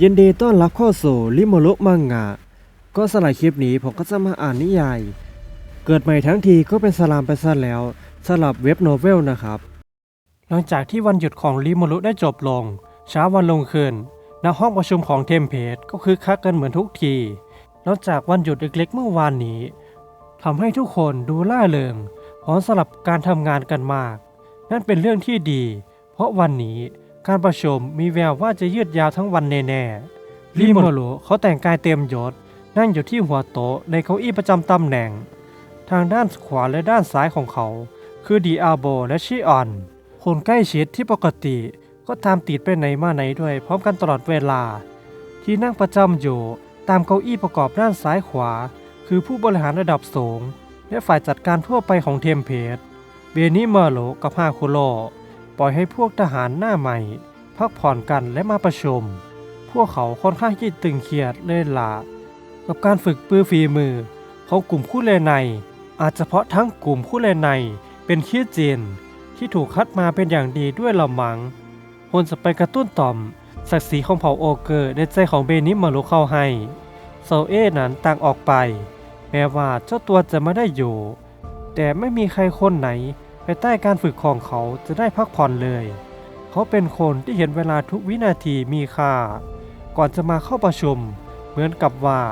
ยินดีต้อนรับเข้าสู่ริโมรุมังงะ ก็สำหรับคลิปนี้ผมก็จะมาอ่านนิยาย เกิดใหม่ทั้งทีก็เป็นสลามไปซะแล้วสำหรับเว็บโนเวลนะครับ หลังจากที่วันหยุดของริโมรุได้จบลง เช้าวันลงคืนณห้องประชุมของเทมเพสก็คือคักกันเหมือนทุกที นอกจากวันหยุดเล็กๆเมื่อวานนี้ทำให้ทุกคนดูล่าเริงพร้อมสลับการทำงานกันมาก นั่นเป็นเรื่องที่ดี เพราะวันนี้ การประชุมมีแววว่าจะยืดยาวทั้งวันแน่ๆริโมรุเขาแต่งกายเต็มยศ นั่งอยู่ที่หัวโต๊ะในเก้าอี้ประจำตำแหน่ง ทางด้านขวาและด้านซ้ายของเขา คือดีอาโบและชิออน คนใกล้ชิดที่ปกติก็ตามติดไปไหนมาไหนด้วย พร้อมกันตลอดเวลา ที่นั่งประจำอยู่ตามเก้าอี้ประกอบด้านซ้ายขวา คือผู้บริหารระดับสูง และฝ่ายจัดการทั่วไปของเทมเพสเบนิเมอร์โลกับฮาคุโรป ล่อยให้พวกทหารหน้าใหม่ พักผ่อนกันและมาประชุม พวกเขาค่อนข้างที่ตึงเครียดเลยล่ะกับการฝึกปือฝีมือของกลุ่มคู่เลนใน อาจเฉพาะทั้งกลุ่มคู่เลนในเป็นคิดจีนที่ถูกคัดมาเป็นอย่างดีด้วยละมังคนจะไปกระตุ้นต่อม ศักดิ์ศรีของเผ่าโอเกอร์ในใจของเบนิมารุเข้าให้โซเอนั้นต่างออกไป แม้ว่าเจ้าตัวจะไม่ได้อยู่ แต่ไม่มีใครคนไหน ภายใต้การฝึกของเขาจะได้พักผ่อนเลย เขาเป็นคนที่เห็นเวลาทุกวินาทีมีค่า ก่อนจะมาเข้าประชุม เหมือนกับว่า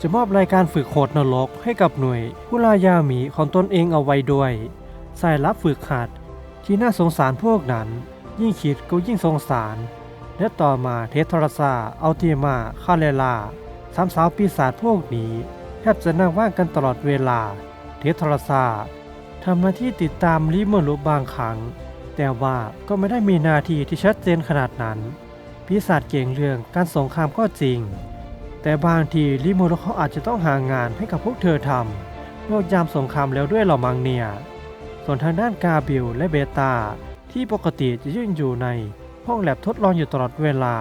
จะมอบรายการฝึกโหดนรกให้กับหน่วยผู้ลายาหมีของตนเองเอาไว้ด้วย สายลับฝึกหัดที่น่าสงสารพวกนั้น ยิ่งคิดก็ยิ่งสงสาร และต่อมาเทสทรซาอัลติมา คาเลลาสามสาวปีศาจพวกนี้แทบจะนั่งว่างกันตลอดเวลา เทสทรซา ทำหน้าที่ติดตามลิเมอรุบางครั้ง แต่ว่าก็ไม่ได้มีหนาทีที่ชัดเจนขนาดนั้น ปีศาจเก่งเรื่องการสงครามก็จริง แต่บางทีลิโมโรเขาอาจจะต้องหางานให้กับพวกเธอทำนอกยามสงครามแล้วด้วยเหล่ามังเนีย ส่วนทางด้านกาบิลและเบตาที่ปกติจะยืนอยู่ในห้องแลบทดลองอยู่ตลอดเวลา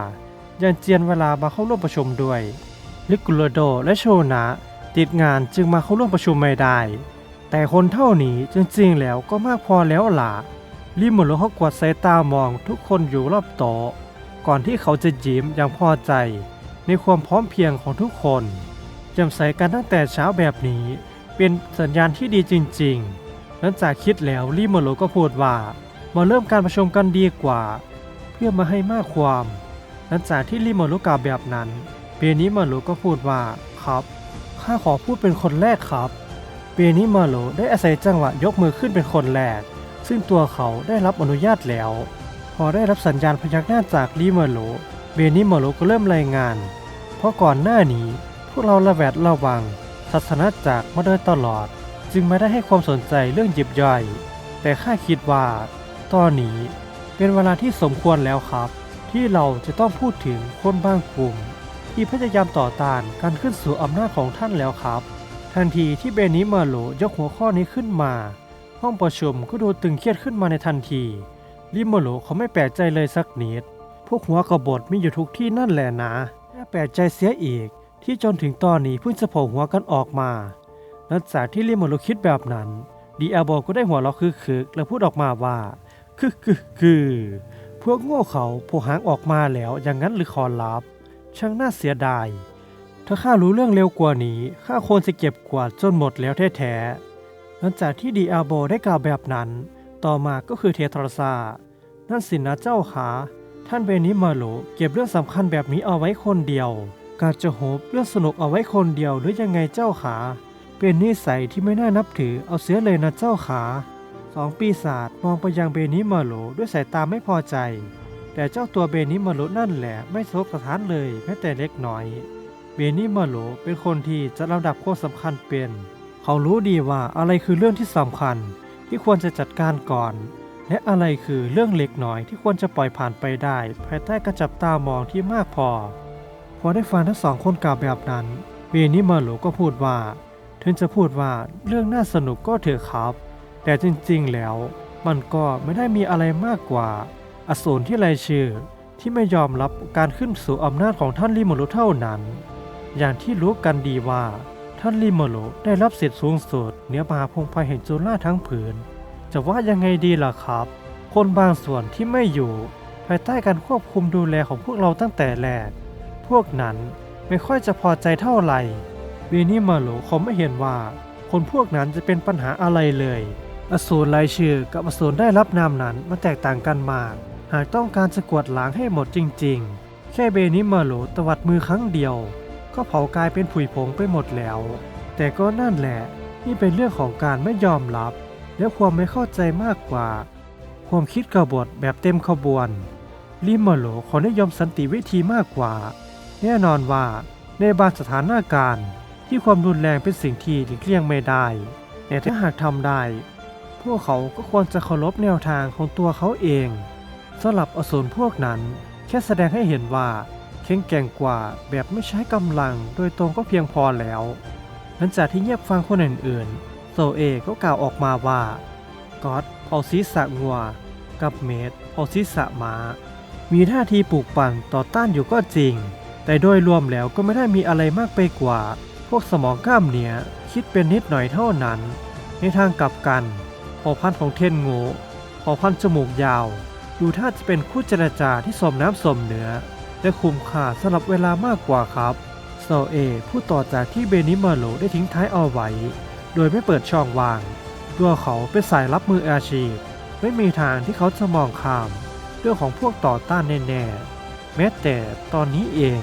ยังเจียนเวลามาเข้าร่วมประชุมด้วยลิกุลโดและโชนะติดงานจึงมาเข้าร่วมประชุมไม่ได้ แต่คนเท่านี้จริงๆแล้วก็มากพอแล้วล่ะลิโมโรเขากวดสายตามองทุกคนอยู่รอบโต๊ะก่อนที่เขาจะยิ้มอย่างพอใจ ในความพร้อมเพียงของทุกคนจำใส่กันตั้งแต่เช้าแบบนี้ เป็นสัญญาณที่ดีจริงๆ หลังจากคิดแล้วรีโมโลก็พูดว่า มาเริ่มการประชุมกันดีกว่า เพื่อมาให้มากความ หลังจากที่รีโมโลกล่าวแบบนั้นเปนิมาโลก็พูดว่าครับข้าขอพูดเป็นคนแรกครับ ปนิมาโลได้อาศัยจังหวะยกมือขึ้นเป็นคนแรก ซึ่งตัวเขาได้รับอนุญาตแล้ว พอได้รับสัญญาณพยักหน้าจากรีโมโลเบนิโมโลก็เริ่มรายงาน เพราะก่อนหน้านี้พวกเราระแวดระวังศาสนาจากมาโดยตลอด จึงไม่ได้ให้ความสนใจเรื่องหยิบย่อย แต่ข้าคิดว่า ตอนนี้เป็นเวลาที่สมควรแล้วครับ ที่เราจะต้องพูดถึงคนบางกลุ่ม ที่พยายามต่อต้านการขึ้นสู่อำนาจของท่านแล้วครับ ทันทีที่เบนิโมโลยกหัวข้อนี้ขึ้นมา ห้องประชุมก็ดูตึงเครียดขึ้นมาในทันที ลิโมโลเขาไม่แปลกใจเลยสักนิด พวกหัวกบฏมีอยู่ทุกที่นั่นแหละนะแค่แปลกใจเสียอีก ที่จนถึงตอนนี้เพิ่งจะโผล่หัวกันออกมาหลังจากที่ลิโมโลคิดแบบนั้น ดีอาโบก็ได้หัวเราะคึกๆและพูดออกมาว่า คือคือคือพวกโง่เขาโผล่หางออกมาแล้วอย่างนั้นหรือขอรับ ช่างน่าเสียดาย ถ้าข้ารู้เรื่องเร็วกว่านี้ข้าควรจะเก็บกวาดจนหมดแล้วแท้ๆหลังจากที่ดีอาโบได้กล่าวแบบนั้น ต่อมาก็คือเททรซานั่นสินะเจ้าขาท่านเบนิมาโลเก็บเรื่องสำคัญแบบนี้เอาไว้คนเดียว การจะโหบเรื่องสนุกเอาไว้คนเดียวหรือยังไงเจ้าขา เป็นนิสัยที่ไม่น่านับถือเอาเสียเลยนะเจ้าขาสองปีศาจมองไปยังเบนิมาโลด้วยสายตาไม่พอใจ แต่เจ้าตัวเบนิมาโลนั่นแหละไม่สบสถานเลยแม้แต่เล็กน้อย เบนิมาโลเป็นคนที่จะลำดับข้อสำคัญเป็น เขารู้ดีว่าอะไรคือเรื่องที่สำคัญที่ควรจะจัดการก่อน และอะไรคือเรื่องเล็กน้อยที่ควรจะปล่อยผ่านไปได้ ภายใต้กระจับตามองที่มากพอ พอได้ฟังทั้งสองคนกล่าวแบบนั้นเวนิมาโลก็พูดว่า ถึงจะพูดว่าเรื่องน่าสนุกก็เถอะครับ แต่จริงๆแล้ว มันก็ไม่ได้มีอะไรมากกว่า อสูรที่ไรชื่อที่ไม่ยอมรับการขึ้นสู่อำนาจของท่านลิโมโลเท่านั้น อย่างที่รู้กันดีว่า ท่านลิโมโลได้รับสิทธิสูงสุดเหนือมหาพงศ์ภัยแห่งจุฬาทั้งผืน จะว่ายังไงดีล่ะครับ คนบางส่วนที่ไม่อยู่ ภายใต้การควบคุมดูแลของพวกเราตั้งแต่แรก พวกนั้นไม่ค่อยจะพอใจเท่าไหร่เบนิมาโลเขาไม่เห็นว่า คนพวกนั้นจะเป็นปัญหาอะไรเลย อสูรรายชื่อกับอสูรได้รับนามนั้นมันแตกต่างกันมาก หากต้องการจะกวดล้างให้หมดจริง ๆ แค่เบนิมาโลตวัดมือครั้งเดียว ก็เผากลายเป็นผุยผงไปหมดแล้ว แต่ก็นั่นแหละนี่เป็นเรื่องของการไม่ยอมรับ และความไม่เข้าใจมากกว่า ความคิดกบฏแบบเต็มขบวนลิมาโลขานิยมสันติวิธีมากกว่า แน่นอนว่าในบางสถานการณ์ที่ความรุนแรงเป็นสิ่งที่หลีกเลี่ยงไม่ได้แต่ถ้าหากทำได้ พวกเขาก็ควรจะเคารพแนวทางของตัวเขาเองสำหรับอสูรพวกนั้น แค่แสดงให้เห็นว่า แข็งแกร่งกว่าแบบไม่ใช้กำลังโดยตรงก็เพียงพอแล้ว หลังจากที่เงียบฟังคนอื่นๆ โซเอก็กล่าวออกมาว่าก็อดเผาศีรษะงัว กับเมดเผาศีรษะม้า มีท่าทีปลูกปั่นต่อต้านอยู่ก็จริง แต่โดยรวมแล้วก็ไม่ได้มีอะไรมากไปกว่า พวกสมองกล้ามเนื้อคิดเป็นนิดหน่อยเท่านั้น ในทางกลับกันเผ่าพันธุ์ของเทนโงเผ่าพันธุ์จมูกยาว ดูท่าจะเป็นคู่เจรจาที่สมน้ำสมเนื้อ และคุ้มค่าสำหรับเวลามากกว่าครับโซเอผู้ต่อจากที่เบนิมาโลได้ทิ้งท้ายเอาไว้ โดยไม่เปิดช่องว่าง ตัวเขาเป็นสายรับมืออาชีพ ไม่มีทางที่เขาจะมองข้าม เรื่องของพวกต่อต้านแน่ๆ แม้แต่ตอนนี้เอง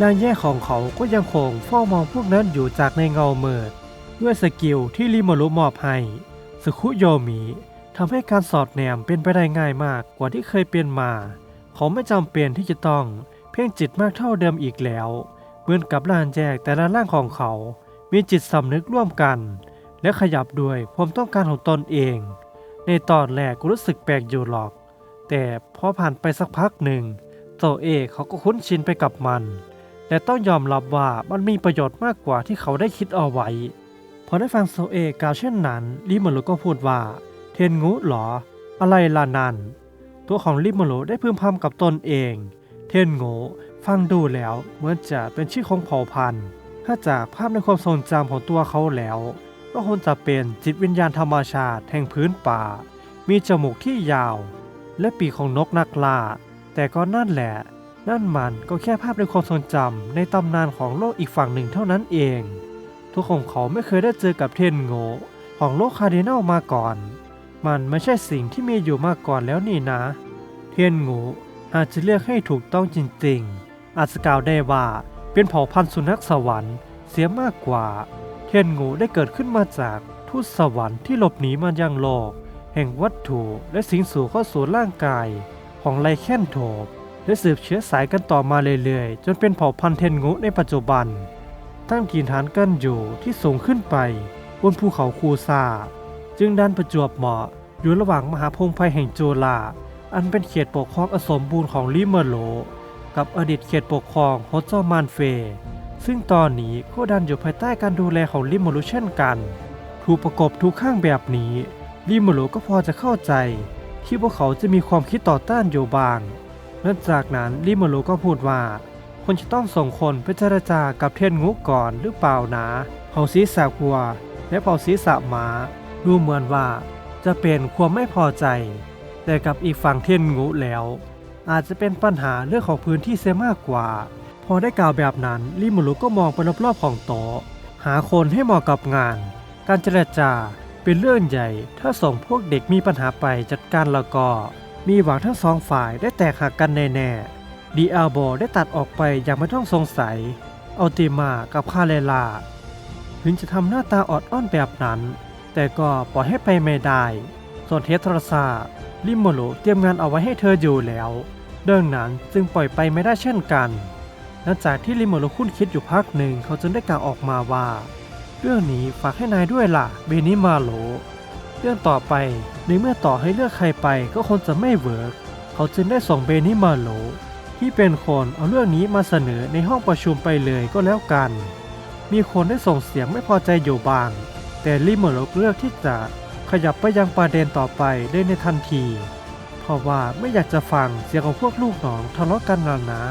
นางแย่ของเขาก็ยังคงเฝ้ามองพวกนั้นอยู่จากในเงาเมิดด้วยสกิลที่ริมารุมอบให้สคุโยมิทำให้การสอดแนมเป็นไปได้ง่ายมากกว่าที่เคยเป็นมา เขาไม่จำเป็นที่จะต้องเพ่งจิตมากเท่าเดิมอีกแล้ว เหมือนกับลานแจกแต่ละร่างของเขา มีจิตสำนึกร่วมกัน และขยับด้วยความต้องการของตนเอง ในตอนแรกก็รู้สึกแปลกอยู่หรอก แต่พอผ่านไปสักพักหนึ่งโซเอเขาก็คุ้นชินไปกับมันแต่ต้องยอมรับว่ามันมีประโยชน์มากกว่าที่เขาได้คิดเอาไว้ พอได้ฟังโซเอกล่าวเช่นนั้นลิมารุก็พูดว่า เทนงูเหรอ อะไรล่ะนั่น ตัวของลิมารุได้พึมพำกับตนเอง เทนโงฟังดูแล้วเหมือนจะเป็นชื่อของเผ่าพันธุ์ ถ้าจากภาพในความทรงจำของตัวเขาแล้ว ก็คงจะเป็นจิตวิญญาณธรรมชาติแห่งพื้นป่า มีจมูกที่ยาว และปีกของนกนักล่า แต่ก็นั่นแหละ นั่นมันก็แค่ภาพในความทรงจำในตำนานของโลกอีกฝั่งหนึ่งเท่านั้นเอง ทุกของเขาไม่เคยได้เจอกับเทนโงของโลกคาร์ดินัลมาก่อน มันไม่ใช่สิ่งที่มีอยู่มาก่อนแล้วนี่นะ เทียนโงอาจจะเลือกให้ถูกต้องจริงๆ อาจจะกล่าวได้ว่าเป็นเผ่าพันธุ์สุนัขสวรรค์เสียมากกว่า เทียนโงได้เกิดขึ้นมาจากทูตสวรรค์ที่หลบหนีมายังโลก แห่งวัตถุและสิงสู่เข้าสู่ร่างกาย ของไลแคนโทปและสืบเชื้อสายกันต่อมาเรื่อยๆ จนเป็นเผ่าพันธุ์เทนโงในปัจจุบันตั้งถิ่นฐานกันอยู่ที่สูงขึ้นไปบนภูเขาคูซา จึงดันประจวบเหมาะ อยู่ระหว่างมหาพงศ์ภัยแห่งโจลา อันเป็นเขตปกครองอสมบูรณ์ของลิเมอร์โล กับอดีตเขตปกครองฮเจอร์มานเฟ ซึ่งตอนนี้ก็ดันอยู่ภายใต้การดูแลของลิเมอร์โลเช่นกัน ถูกประกบทุกข้างแบบนี้ลิเมอร์โลก็พอจะเข้าใจ ที่พวกเขาจะมีความคิดต่อต้านอยู่บ้างหลังจากนั้นลิเมอร์โลก็พูดว่าคนจะต้องส่งคนไปเจรจากับเทนงุกก่อนหรือเปล่านะเผาศีรษะวัว และเผาศีรษะม้า ดูเหมือนว่าจะเป็นความไม่พอใจ แต่กับอีกฝั่งเทียนงูแล้ว อาจจะเป็นปัญหาเรื่องของพื้นที่เสียมากกว่า พอได้กล่าวแบบนั้นลิมูรุก็มองไปรอบๆของโต๊ะหาคนให้เหมาะกับงาน การเจรจาเป็นเรื่องใหญ่ ถ้าส่งพวกเด็กมีปัญหาไปจัดการแล้วก็ มีหวังทั้งสองฝ่ายได้แตกหักกันแน่ๆดีอาโบได้ตัดออกไปอย่างไม่ต้องสงสัยอัลติมากับคาเลลาถึงจะทำหน้าตาออดอ้อนแบบนั้น แต่ก็ปล่อยให้ไปไม่ได้ ส่วนเทสทรซาลิโมโลเตรียมงานเอาไว้ให้เธออยู่แล้ว เรื่องนั้นจึงปล่อยไปไม่ได้เช่นกัน หลังจากที่ลิโมโลคุ้นคิดอยู่พักหนึ่งเขาจึงได้กล่าวออกมาว่า เรื่องนี้ฝากให้นายด้วยล่ะเบนิมาโล เรื่องต่อไปในเมื่อต่อให้เลือกใครไปก็คงจะไม่เวิร์กเขาจึงได้ส่งเบนิมาโลที่เป็นคนเอาเรื่องนี้มาเสนอในห้องประชุมไปเลยก็แล้วกัน มีคนได้ส่งเสียงไม่พอใจอยู่บ้าง แต่ลิเมอร์โลเลือกที่จะขยับไปยังประเด็นต่อไปได้ในทันที เพราะว่าไม่อยากจะฟังเสียงของพวกลูกน้องทะเลาะกันแล้วนะ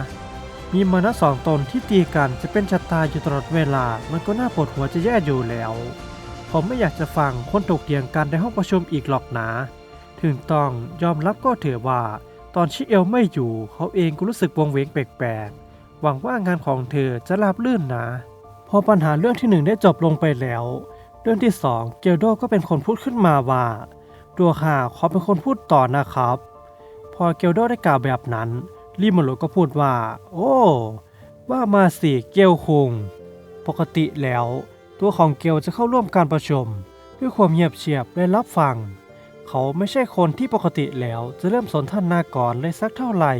มีมานะสองตนที่ตีกันจะเป็นชะตาอยู่ตลอดเวลา มันก็น่าปวดหัวจะแย่อยู่แล้ว ผมไม่อยากจะฟังคนถกเถียงกันในห้องประชุมอีกหรอกนะ ถึงต้องยอมรับก็เถือว่า ตอนชิเอลไม่อยู่ เขาเองก็รู้สึกวงเวงแปลกๆ หวังว่างานของเธอจะราบรื่นนะ พอปัญหาเรื่องที่หนึ่งได้จบลงไปแล้ว เรื่องที่สองเกลโดก็เป็นคนพูดขึ้นมาว่า ตัวข้าขอเป็นคนพูดต่อนะครับ พอเกลโดได้กล่าวแบบนั้นลิโมโรก็พูดว่า โอ้ ว่ามาสิเกลคุง ปกติแล้ว ตัวของเกลจะเข้าร่วมการประชุมด้วยความเงียบเชียบและรับฟัง เขาไม่ใช่คนที่ปกติแล้วจะเริ่มสนทนาก่อนเลยสักเท่าไหร่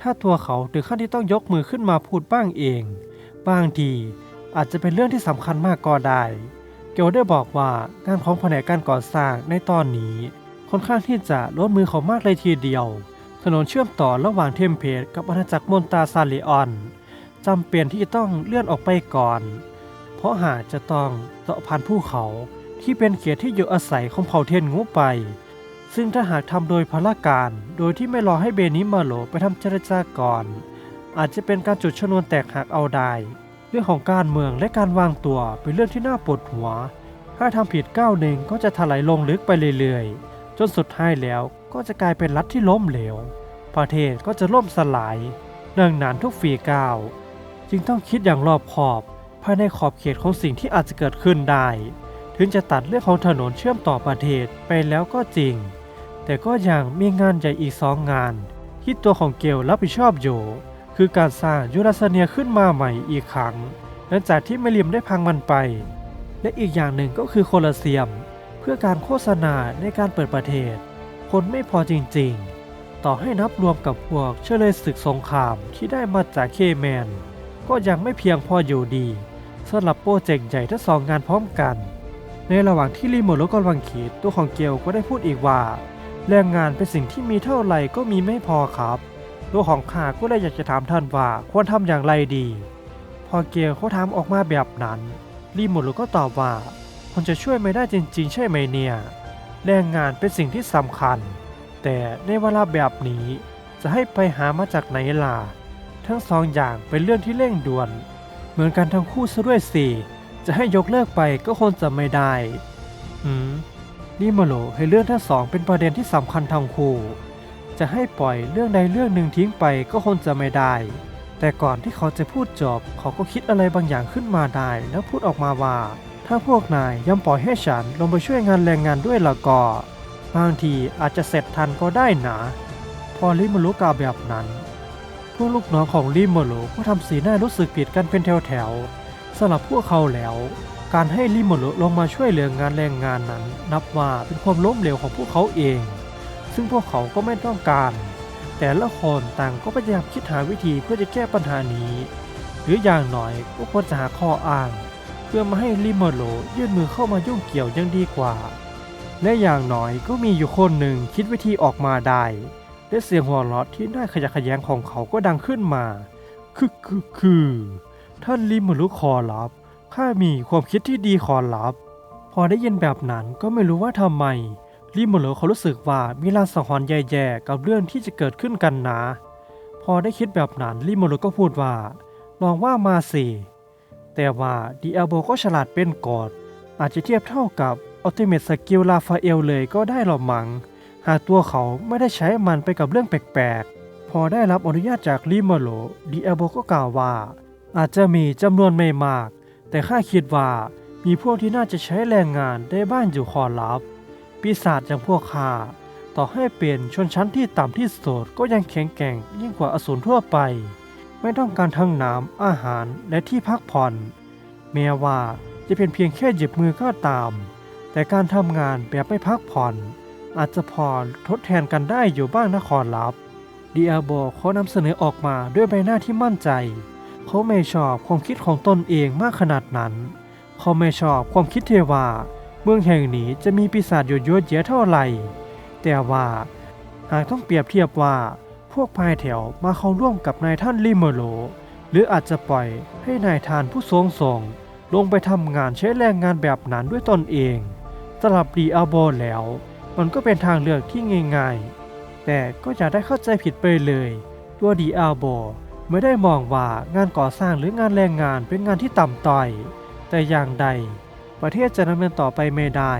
ถ้าตัวเขาถึงขั้นที่ต้องยกมือขึ้นมาพูดบ้างเอง บางทีอาจจะเป็นเรื่องที่สำคัญมากก็ได้ เกลได้บอกว่างานของแผนกการก่อสร้างในตอนนี้ค่อนข้างที่จะลดมือเขามากเลยทีเดียว ถนนเชื่อมต่อระหว่างเทมเพลตกับอาณาจักรมอนตาซาลิออนจำเป็นที่จะต้องเลื่อนออกไปก่อน เพราะหากจะต้องเจาะผ่านภูเขาที่เป็นเขตที่อยู่อาศัยของเผ่าเทนงูไป ซึ่งถ้าหากทำโดยพละการโดยที่ไม่รอให้เบนิมาโลไปทำเจรจาก่อน อาจจะเป็นการจุดชนวนแตกหักเอาได้ เรื่องของการเมืองและการวางตัวเป็นเรื่องที่น่าปวดหัว ถ้าทำผิดก้าวหนึ่งก็จะถลายลงลึกไปเรื่อยๆ จนสุดท้ายแล้วก็จะกลายเป็นรัฐที่ล้มเหลว ประเทศก็จะล่มสลายดังนั้นทุกฝีก้าว จึงต้องคิดอย่างรอบคอบ ภายในขอบเขตของสิ่งที่อาจจะเกิดขึ้นได้ ถึงจะตัดเรื่องของถนนเชื่อมต่อประเทศไปแล้วก็จริง แต่ก็ยังมีงานใหญ่อีกสองงาน ที่ตัวของเกลรับผิดชอบอยู่ คือการสร้างยูราสเนียขึ้นมาใหม่อีกครั้งหลังจากที่เมลิมได้พังมันไป และอีกอย่างหนึ่งก็คือโคลอเซียม เพื่อการโฆษณาในการเปิดประเทศ คนไม่พอจริงๆ ต่อให้นับรวมกับพวกเชลยศึกสงครามที่ได้มาจากเคแมน ก็ยังไม่เพียงพออยู่ดีสำหรับโปรเจกต์ใหญ่ทั้งสองงานพร้อมกัน ในระหว่างที่รีโมทรถกำลังขีดตัวของเกลก็ได้พูดอีกว่า แรงงานเป็นสิ่งที่มีเท่าไหร่ก็มีไม่พอครับ ตัวของข้าก็เลยอยากจะถามท่านว่าควรทำอย่างไรดี พอเกลเขาถามออกมาแบบนั้นรีโมทรถก็ตอบว่าคนจะช่วยไม่ได้จริง ๆ ใช่ไหมเนี่ย แรงงานเป็นสิ่งที่สำคัญ แต่ในเวลาแบบนี้จะให้ไปหามาจากไหนล่ะทั้งสองอย่างเป็นเรื่องที่เร่งด่วน เหมือนกันทั้งคู่ซะด้วยสิจะให้ยกเลิกไปก็คงจะไม่ได้ อืมนี่มาโลให้เรื่องทั้งสองเป็นประเด็นที่สำคัญทั้งคู่ จะให้ปล่อยเรื่องใดเรื่องหนึ่งทิ้งไปก็คงจะไม่ได้ แต่ก่อนที่เขาจะพูดจบเขาก็คิดอะไรบางอย่างขึ้นมาได้ แล้วพูดออกมาว่า ถ้าพวกนายยังปล่อยให้ฉันลงไปช่วยงานแรงงานด้วยละก็บางทีอาจจะเสร็จทันก็ได้นะพอลิมารุกล่าวแบบนั้น พวกลูกน้องของลิมารุก็ทำสีหน้ารู้สึกผิดกันเป็นแถวๆสำหรับพวกเขาแล้ว การให้ลิมารุลงมาช่วยเหลืองานแรงงานนั้น นับว่าเป็นความล้มเหลวของพวกเขาเอง ซึ่งพวกเขาก็ไม่ต้องการ แต่ละคนต่างก็พยายามคิดหาวิธีเพื่อจะแก้ปัญหานี้ หรืออย่างหน้อยก็ควรจะหาข้ออ้าง เพื่อมาให้ลิมโลยื่นมือเข้ามายุ่งเกี่ยวยังดีกว่า และอย่างหน้อยก็มีอยู่คนหนึ่งคิดวิธีออกมาได้และเสียงหัวเราะที่น่าขยะแขยงของเขาก็ดังขึ้นมา คือคือคือท่านลิมารุขอรับข้ามีความคิดที่ดีขอรับ พอได้ยินแบบนั้นก็ไม่รู้ว่าทำไม ลิมารุเขารู้สึกว่ามีลางสังหรณ์แย่ๆกับเรื่องที่จะเกิดขึ้นกันนะพอได้คิดแบบนั้นลิมารุก็พูดว่า ลองว่ามาสิ แต่ว่าดีเอลโบก็ฉลาดเป็นกอด อาจจะเทียบเท่ากับอัลติเม e สกิลลาฟาเอลเลยก็ได้หรอมัง หากตัวเขาไม่ได้ใช้มันไปกับเรื่องแปลกๆ พอได้รับอนุญาตจากลิมโลดีเอลโบก็กล่าวว่า อาจจะมีจำนวนไม่มาก แต่ข้าคิดว่ามีพวกที่น่าจะใช้แรงงานได้บ้านอยู่ขอรับ ปีศาจอย่างพวกข้าต่อให้เป็นชนชั้นที่ต่ำที่สุดก็ยังแข็งแกร่งยิ่งกว่าอสูรทั่วไป ไม่ต้องการทั้งน้ำอาหารและที่พักผ่อน แม้ว่าจะเป็นเพียงแค่หยิบมือก็ตาม แต่การทำงานแบบไม่พักผ่อน อาจจะพอทดแทนกันได้อยู่บ้างนะขอรับดีอาโบเขานำเสนอออกมาด้วยใบหน้าที่มั่นใจ เขาไม่ชอบความคิดของตนเองมากขนาดนั้น เขาไม่ชอบความคิดเทว่า มืองแห่งนี้จะมีปีศาจอยู่เยอะแยะเท่าไหร่ แต่ว่าหากต้องเปรียบเทียบว่าพวกพายแถวมาเข้าร่วมกับนายท่านลิเมโล หรืออาจจะปล่อยให้นายทานผู้ทรงส่งลงไปทำงานใช้แรงงานแบบนั้นด้วยตนเองสำหรับดีอาโบแล้ว มันก็เป็นทางเลือกที่ง่ายๆ แต่ก็อย่าได้เข้าใจผิดไปเลย ตัวดีอาโบไม่ได้มองว่างานก่อสร้างหรืองานแรงงานเป็นงานที่ต่ำต้อย แต่อย่างใด ประเทศจะดำเนินต่อไปไม่ได้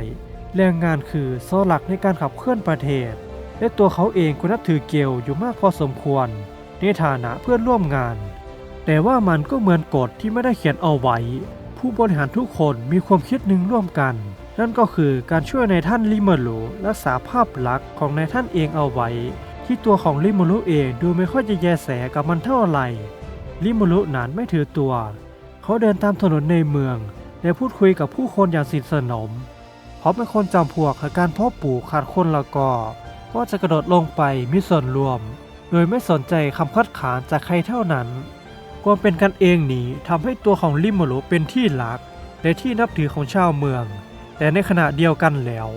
แรงงานคือโซ่หลักในการขับเคลื่อนประเทศ และตัวเขาเองก็นับถือเกลอยู่มากพอสมควร ในฐานะเพื่อนร่วมงาน แต่ว่ามันก็เหมือนกฎที่ไม่ได้เขียนเอาไว้ ผู้บริหารทุกคนมีความคิดหนึ่งร่วมกัน นั่นก็คือการช่วยในายท่านลิเมโลรักษาภาพลักษณ์ของนายท่านเองเอาไว้ ที่ตัวของลิโมรุเองดูไม่ค่อยจะแยแสกับมันเท่าไหร่ลิโมรุนั้นไม่ถือตัว เขาเดินตามถนนในเมือง และพูดคุยกับผู้คนอย่างสนิทสนมเขาเป็นคนจำพวกกับการพาะปลูกขาดคนละกอก็จะกระโดดลงไปมีส่วนรวม โดยไม่สนใจคำคัดค้านจากใครเท่านั้นความเป็นกันเองนี้ทำให้ตัวของลิโมรุเป็นที่รักและที่นับถือของชาวเมือง แต่ในขณะเดียวกันแล้ว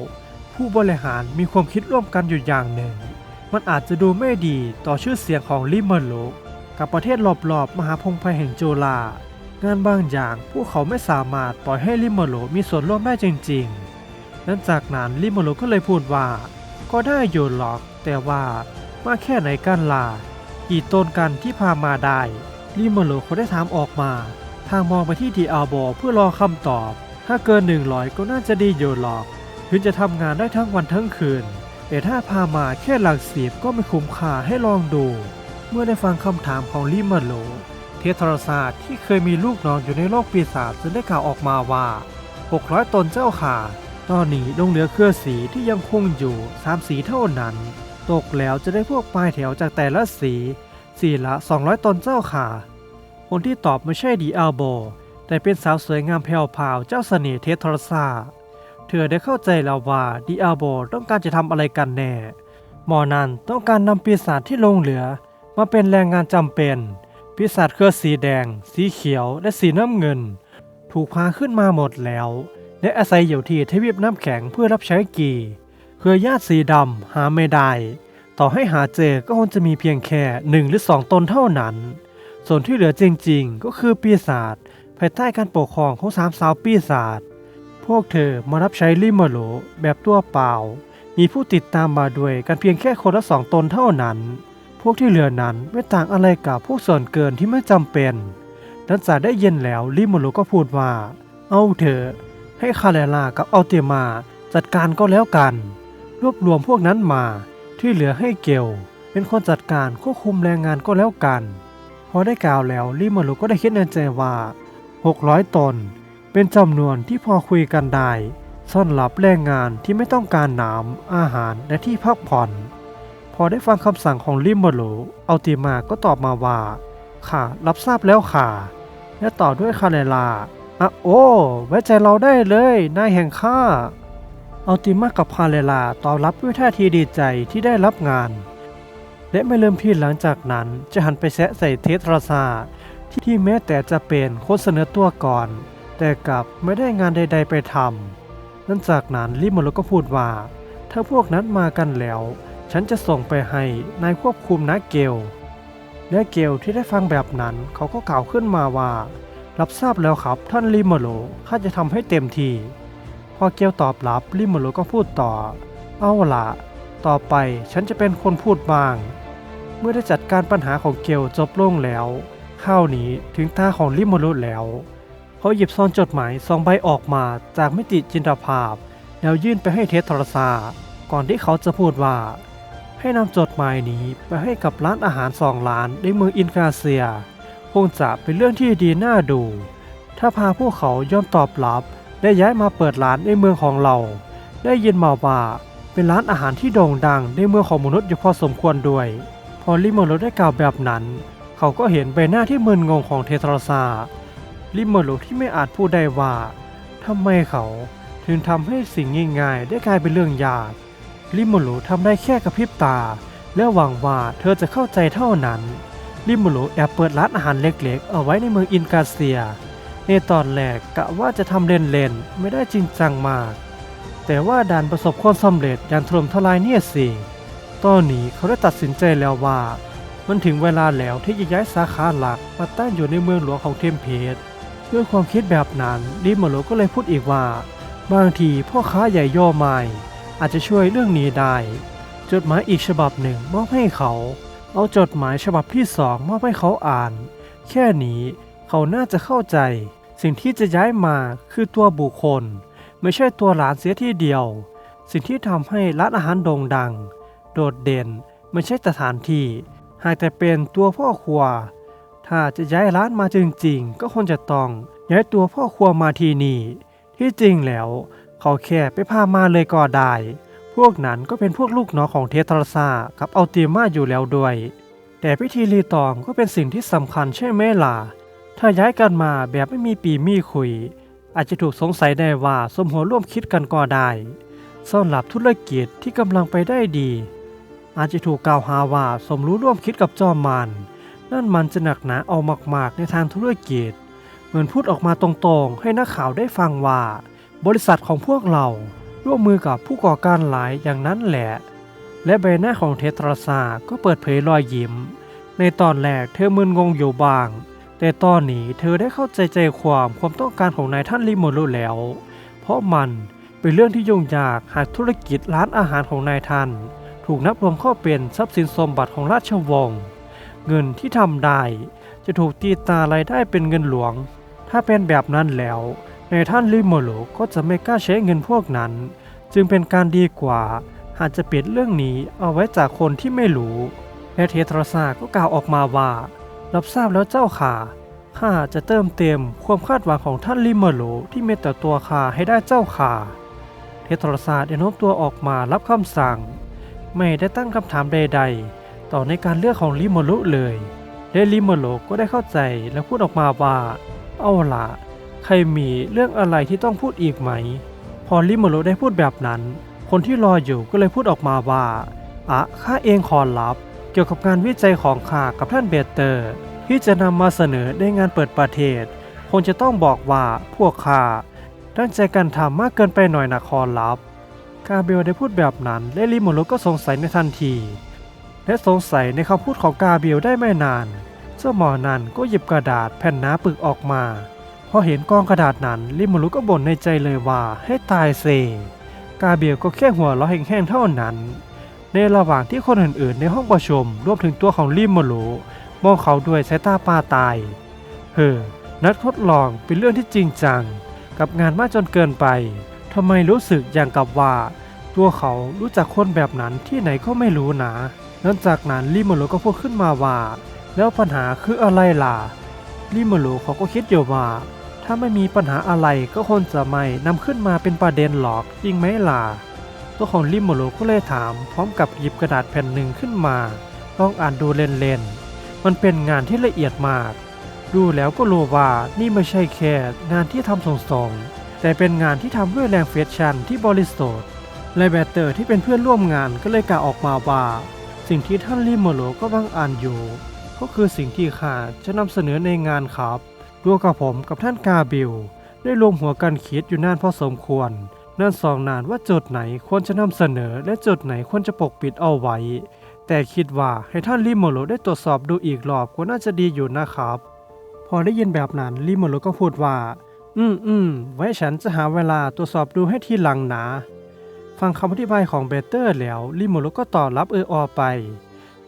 ผู้บริหารมีความคิดร่วมกันอยู่อย่างหนึ่ง มันอาจจะดูไม่ดีต่อชื่อเสียงของลิเมโลกับประเทศรอบๆ มหาพงศ์ภัยแห่งโจลา งานบางอย่างพวกเขาไม่สามารถปล่อยให้ลิเมโลมีส่วนร่วมได้จริงๆ นั้นจากนั้นลิเมโลก็เลยพูดว่า ก็ได้อยู่หรอก แต่ว่ามาแค่ไหนกันล่ะกี่ต้นกันที่พามาได้ลิเมโลเขาได้ถามออกมา ทางมองไปที่ดีอาร์บอเพื่อรอคำตอบ ถ้าเกินหนึ่งร้อยก็น่าจะดีอยู่หรอกถึงจะทำงานได้ทั้งวันทั้งคืน แต่ถ้าพามาแค่หลักสิบก็ไม่คุ้มค่าให้ลองดู เมื่อได้ฟังคำถามของลิมาโล เททรศาสตร์ที่เคยมีลูกน้องอยู่ในโลกปีศาจจึงได้กล่าวออกมาว่า 600 ตนเจ้าค่ะตอนนี้ลงเหลือเครือสีที่ยังคงอยู่ 3 สีเท่านั้น ตกแล้วจะได้พวกปลายแถวจากแต่ละสี สีละ 200 ตนเจ้าค่ะคนที่ตอบไม่ใช่ดีอาโบ แต่เป็นสาวสวยงามแผ่วพราวเจ้าเสน่ห์เททรศาสตร์เธอได้เข้าใจแล้วว่าดิอาโบต้องการจะทำอะไรกันแน่ หมอนันต้องการนำปีศาจที่ลงเหลือ มาเป็นแรงงานจำเป็น ปีศาจเครือสีแดง สีเขียว และสีน้ำเงิน ถูกพาขึ้นมาหมดแล้ว และอาศัยอยู่ที่ทวีปน้ำแข็งเพื่อรับใช้กีเครือญาติสีดำหาไม่ได้ ต่อให้หาเจอก็คงจะมีเพียงแค่หนึ่งหรือสองตนเท่านั้น ส่วนที่เหลือจริงๆ ก็คือปีศาจภายใต้การปกครองของสามสาวปีศาจพวกเธอมารับใช้ลิมาโลแบบตัวเปล่า มีผู้ติดตามมาด้วยกันเพียงแค่คนละสองตนเท่านั้น พวกที่เหลือนั้นไม่ต่างอะไรกับพวกส่วนเกินที่ไม่จำเป็น นันจาได้เย็นแล้วลิมาโลก็พูดว่า เอาเถอะให้คาเลลากับอัลเตมาจัดการก็แล้วกัน รวบรวมพวกนั้นมาที่เหลือให้เกลเป็นคนจัดการควบคุมแรงงานก็แล้วกัน พอได้กล่าวแล้วลิมาโลก็ได้คิดในใจว่า 600 ตน เป็นจำนวนที่พอคุยกันได้ ซ่อนหลับแรงงานที่ไม่ต้องการน้ำอาหารและที่พักผ่อน พอได้ฟังคำสั่งของลิมเบโลอัลติมาก็ตอบมาว่า ค่ะ รับทราบแล้วค่ะ และต่อด้วยคาเนลาอะโอ้ไว้ใจเราได้เลยนายแห่งข้าอัลติมากับคาเนลาตอบรับด้วยท่าทีดีใจที่ได้รับงาน และไม่เริ่มที่หลังจากนั้นจะหันไปแซะใส่เทสราซาที่แม้แต่จะเป็นคนเสนอตัวก่อน แต่กลับไม่ได้งานใด ๆ ไปทำนั่นจากนั้นลิมโมโลก็พูดว่า ถ้าพวกนั้นมากันแล้ว ฉันจะส่งไปให้นายควบคุมนะเกลและเกลที่ได้ฟังแบบนั้นเขาก็กล่าวขึ้นมาว่า รับทราบแล้วครับท่านลิมโมโลข้าจะทำให้เต็มที่ พอเกลตอบรับลิมโมโลก็พูดต่อ เอาละต่อไปฉันจะเป็นคนพูดบ้าง เมื่อได้จัดการปัญหาของเกลจบลงแล้วข้าวนี้ถึงตาของลิโมโรแล้วเขาหยิบซองจดหมายสองใบออกมาจากมิติจินตภาพ แล้วยื่นไปให้เทสทรซาก่อนที่เขาจะพูดว่า ให้นำจดหมายนี้ไปให้กับร้านอาหารสองร้านในเมืองอินกาเซีย คงจะเป็นเรื่องที่ดีน่าดู ถ้าพาพวกเขายอมตอบรับและย้ายมาเปิดร้านในเมืองของเรา ได้ยินมาว่าเป็นร้านอาหารที่โด่งดังในเมืองของมนุษย์อยู่พอสมควรด้วย พอลิโมโรได้กล่าวแบบนั้น เขาก็เห็นใบหน้าที่มึนงงของเททราซาลิโมโรที่ไม่อาจพูดได้ว่าทำไมเขาถึงทำให้สิ่งง่ายๆได้กลายเป็นเรื่องยาก ลิโมโรทำได้แค่กระพริบตา และหวังว่าเธอจะเข้าใจเท่านั้นลิโมโรแอบเปิดร้านอาหารเล็กๆ เอาไว้ในเมืองอินกาเซีย ในตอนแรกกะว่าจะทำเล่นๆ ไม่ได้จริงจังมาก แต่ว่าดันประสบความสำเร็จอย่างถล่มทลายเนี่ยสิ ตอนนี้เขาได้ตัดสินใจแล้วว่า มันถึงเวลาแล้วที่จะย้ายสาขาหลักมาตั้งอยู่ในเมืองหลวงของเทมเพสด้วยความคิดแบบนั้นลิมาโลก็เลยพูดอีกว่าบางทีพ่อค้าใหญ่ย่อไม้ อาจจะช่วยเรื่องนี้ได้ จดหมายอีกฉบับหนึ่งมอบให้เขา เอาจดหมายฉบับที่สองมอบให้เขาอ่าน แค่นี้เขาน่าจะเข้าใจ สิ่งที่จะย้ายมาคือตัวบุคคล ไม่ใช่ตัวหลานเสียที่เดียว สิ่งที่ทำให้ร้านอาหารโด่งดัง โดดเด่นไม่ใช่สถานที่ หากแต่เป็นตัวพ่อครัว ถ้าจะย้ายร้านมาจริงๆ ก็ควรจะต้องย้ายตัวพ่อครัวมาที่นี่ ที่จริงแล้ว เขาแค่ไปพามาเลยก็ได้ พวกนั้นก็เป็นพวกลูกน้องของเทตราซากับอัลติมาอยู่แล้วด้วย แต่พิธีรีตองก็เป็นสิ่งที่สำคัญใช่ไหมล่ะ ถ้าย้ายกันมาแบบไม่มีปีมีคุย อาจจะถูกสงสัยได้ว่าสมหัวร่วมคิดกันก็ได้สำหรับธุรกิจที่กำลังไปได้ดี อาจจะถูกกล่าวหาว่าสมรู้ร่วมคิดกับจอมมัน นั่นมันจะหนักหนาเอามากๆในทางธุรกิจ เหมือนพูดออกมาตรงๆ ให้นักข่าวได้ฟังว่า บริษัทของพวกเราร่วมมือกับผู้ก่อการหลายอย่างนั้นแหละ และใบหน้าของเทตราซาก็เปิดเผยรอยยิ้ม ในตอนแรกเธอมึนงงอยู่บ้าง แต่ตอนนี้เธอได้เข้าใจใจความความต้องการของนายท่านลิโมโรแล้ว เพราะมันเป็นเรื่องที่ยุ่งยากหากธุรกิจร้านอาหารของนายท่าน ถูกนับรวมเข้าเป็นทรัพย์สินสมบัติของราชวงศ์เงินที่ทำได้ จะถูกตีตารายได้เป็นเงินหลวง ถ้าเป็นแบบนั้นแล้ว นท่านลิโมโรก็จะไม่กล้าใช้เงินพวกนั้น จึงเป็นการดีกว่า หากจะปิดเรื่องนี้เอาไว้จากคนที่ไม่รู้และเทตราซาก็กล่าวออกมาว่า รับทราบแล้วเจ้าค่ะข้าจะเติมเต็มความคาดหวังของท่านลิเมโลที่มีต่อตัวข้าให้ได้เจ้าค่ะ เทตราซาได้โน้มตัวออกมารับคำสั่ง ไม่ได้ตั้งคำถามใด ๆ ต่อในการเลือกของลิโมโลเลยและลิโมโลก็ได้เข้าใจและพูดออกมาว่า เอาล่ะ ใครมีเรื่องอะไรที่ต้องพูดอีกไหม พอลิโมโลได้พูดแบบนั้น คนที่รออยู่ก็เลยพูดออกมาว่าอะข้าเองขอรับ เกี่ยวกับงานวิจัยของข้ากับท่านเบเตอร์ ที่จะนำมาเสนอในงานเปิดประเทศคงจะต้องบอกว่าพวกข้าตั้งใจกันทำมากเกินไปหน่อยนะขอรับกาเบลได้พูดแบบนั้นและลิโมโลก็สงสัยในทันที และสงสัยในคำพูดของกาเบลได้ไม่นาน เจ้าหมอนั้นก็หยิบกระดาษแผ่นหนาปึกออกมา พอเห็นกองกระดาษนั้นลิโมโลก็บ่นในใจเลยว่าให้ตายเซกาเบลก็แค่หัวเราะแห้งๆเท่านั้น ในระหว่างที่คนอื่นๆ ในห้องประชุมรวมถึงตัวของลิโมโลมองเขาด้วยสายตาปลาตายเฮ้อนักทดลองเป็นเรื่องที่จริงจัง กับงานมากจนเกินไปทำไมรู้สึกอย่างกับว่า ตัวเขารู้จักคนแบบนั้นที่ไหนก็ไม่รู้นะหลังจากนั้นลิโมโลก็พูดขึ้นมาว่า แล้วปัญหาคืออะไรล่ะลิโมโลเขาก็คิดอยู่ว่า ถ้าไม่มีปัญหาอะไรก็คงจะไม่นำขึ้นมาเป็นประเด็นหรอกจริงไหมล่ะ ตัวของลิมโมโลก็เลยถาม พร้อมกับหยิบกระดาษแผ่นหนึ่งขึ้นมาลองอ่านดูเล่นๆ มันเป็นงานที่ละเอียดมาก ดูแล้วก็รู้ว่านี่ไม่ใช่แค่งานที่ทำส่งๆ แต่เป็นงานที่ทำด้วยแรงเฟชชันที่บริสุทธิ์และแบตเตอร์ที่เป็นเพื่อนร่วมงานก็เลยกล่าวออกมาว่า สิ่งที่ท่านลิมโมโลก็บังอ่านอยู่ ก็คือสิ่งที่ข้าจะนำเสนอในงานครับ ตัวกับผมกับท่านกาบิล ได้รวมหัวกันคิดอยู่นานพอสมควร นั่นสองนานว่าจุดไหนควรจะนำเสนอและจุดไหนควรจะปกปิดเอาไว้ แต่คิดว่าให้ท่านลิโมโลได้ตรวจสอบดูอีกรอบก็น่าจะดีอยู่นะครับ พอได้ยินแบบนั้นลิโมโลก็พูดว่า อืมอืมไว้ฉันจะหาเวลาตรวจสอบดูให้ทีหลังนะฟังคำอธิบายของเบเตอร์แล้วลิโมโลก็ตอบรับเอออไป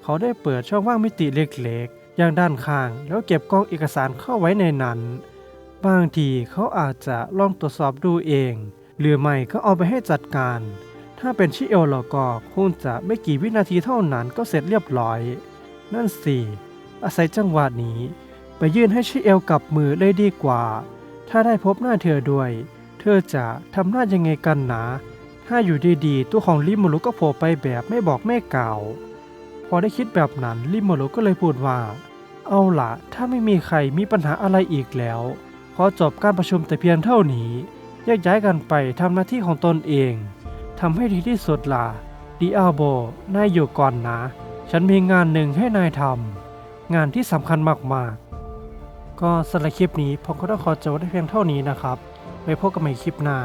เขาได้เปิดช่องว่างมิติเล็กๆ อย่างด้านข้างแล้วเก็บกองเอกสารเข้าไว้ในนั้น บางทีเขาอาจจะลองตรวจสอบดูเอง หรือไม่ก็เอาไปให้จัดการ ถ้าเป็นชิเอลแล้วก็คงจะไม่กี่วินาทีเท่านั้นก็เสร็จเรียบร้อย นั่นสิอาศัยจังหวะนี้ ไปยื่นให้ชิเอลกับมือเลยดีกว่า ถ้าได้พบหน้าเธอด้วย เธอจะทำหน้ายังไงกันนะถ้าอยู่ดีๆ ตัวของลิโมโลก็โผล่ไปแบบไม่บอกไม่กล่าว พอได้คิดแบบนั้นลิโมโลก็เลยพูดว่า เอาละถ้าไม่มีใครมีปัญหาอะไรอีกแล้ว ขอจบการประชุมแต่เพียงเท่านี้แยกย้ายกันไปทำหน้าที่ของตนเองทำให้ดีที่สุดล่ะดิอาโบ นายอยู่ก่อนนะ ฉันมีงานหนึ่งให้นายทำงานที่สำคัญมากๆ ก็สำหรับคลิปนี้ผมก็ต้องขอจบไว้เพียงเท่านี้นะครับไว้พบกันใหม่คลิปหน้า